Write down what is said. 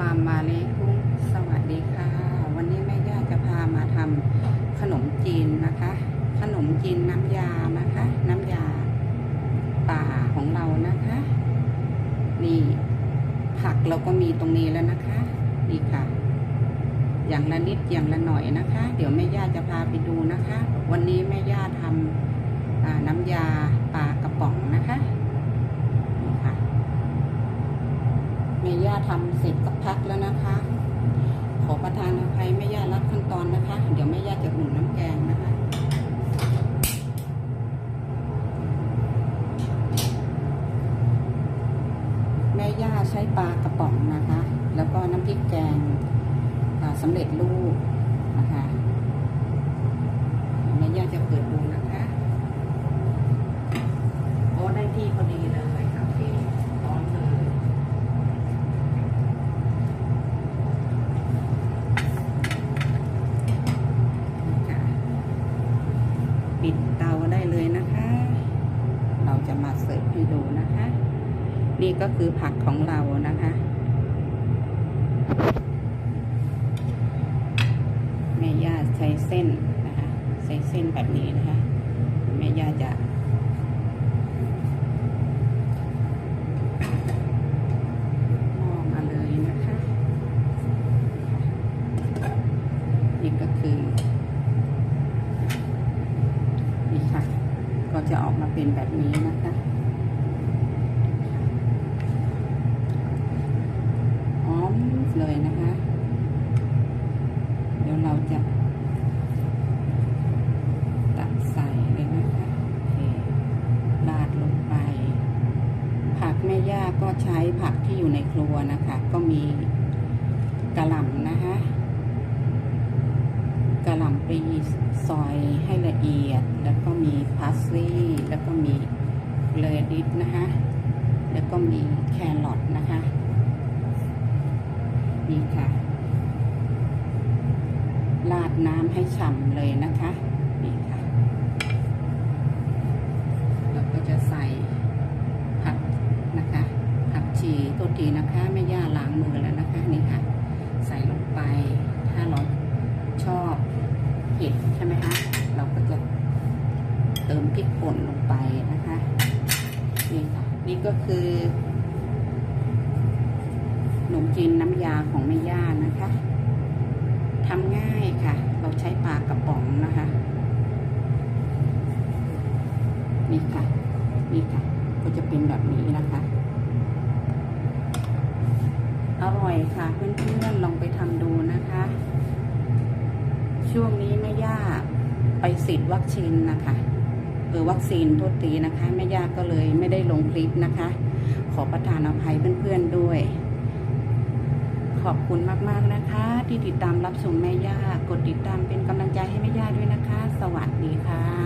ลามมาเลกุมสวัสดีค่ะ วันนี้แม่ย่าจะพามาทำขนมจีนนะคะ ขนมจีนน้ำยานะคะ น้ำยาป่าของเรานะคะ นี่ผักเราก็มีตรงนี้แล้วนะคะ นี่ค่ะ อย่างละนิดอย่างละหน่อยนะคะ เดี๋ยวแม่ย่าจะพาไปดูนะคะ วันนี้แม่ย่าทำอ่าน้ำยาปลากระป๋องนะคะนี่ค่ะ แม่ ย่าทำเสร็จสักพักแล้วนะคะ ขอประทานอภัยแม่ย่ารัดขั้นตอนนะคะ เดี๋ยวแม่ย่าจะหมุนน้ำแกงนะคะแม่ย่าใช้ปลากระป๋องนะคะ แล้วก็น้ำพริกแกงอ่าสำเร็จรูปนะคะแม่ย่าจะเปิดดูนะคะโอ้ได้ที่พอดีเลยโอเคร้อนเลย ค่ะปิดเตาได้เลยนะคะ เราจะ มาเสิร์ฟให้ดูนะคะ นี่ก็คือผักของเรานะคะ แม่ย่าใช้เส้นนะคะ ใช้เส้นแบบนี้นะคะ แม่ย่าจะหม้อมาเลยนะคะ นี่ก็คือ นี่ค่ะ ก็ จะออกมาเป็นแบบนี้นะคะหอมเลยนะคะ เดี๋ยวเราจะตักใส่เลยนะคะโอเคราดลงไป ผักแม่ย่าก็ใช้ผักที่อยู่ในครัวนะคะ ก็มีกระหล่ำนะคะกระหล่ำปลี อยให้ละเอียด แล้วก็มีพาสลีย์แล้วก็มีเลดิสนะคะ แล้วก็มีแครอทนะคะ นี่ค่ะ ราดน้ำให้ฉ่ำเลยนะคะ นี่ค่ะ แล้วก็จะใส่ผักนะคะ ผักชีตัวทีนะคะแม่ย่าล้างมือแล้วนะ ใส่ลงไป ถ้าเราชอบเผ็ดใช่ไหมคะ เราก็จะ เติมพริกป่นลงไปนะคะนี่ค่ะนี่ก็คือขนมจีนน้ำยาของแม่ย่านะคะทำง่ายค่ะ เราใช้ปลากระป๋องนะคะนี่ค่ะนี่ค่ะ ก็จะเป็นแบบนี้นะคะอร่อยค่ะ เพื่อนๆลองไปทำดูนะคะ ช่วงนี้แม่ย่าไปฉีดวัคซีนนะคะ เออวัคซีนโทษตีนะคะแม่ย่าก็เลยไม่ได้ลงคลิปนะคะ ขอประทานอภัยเพื่อนๆด้วย ขอบคุณมากๆนะคะ ที่ติดตามรับชมแม่ย่ากดติดตามเป็นกำลังใจให้แม่ย่าด้วยนะคะ สวัสดีค่ะ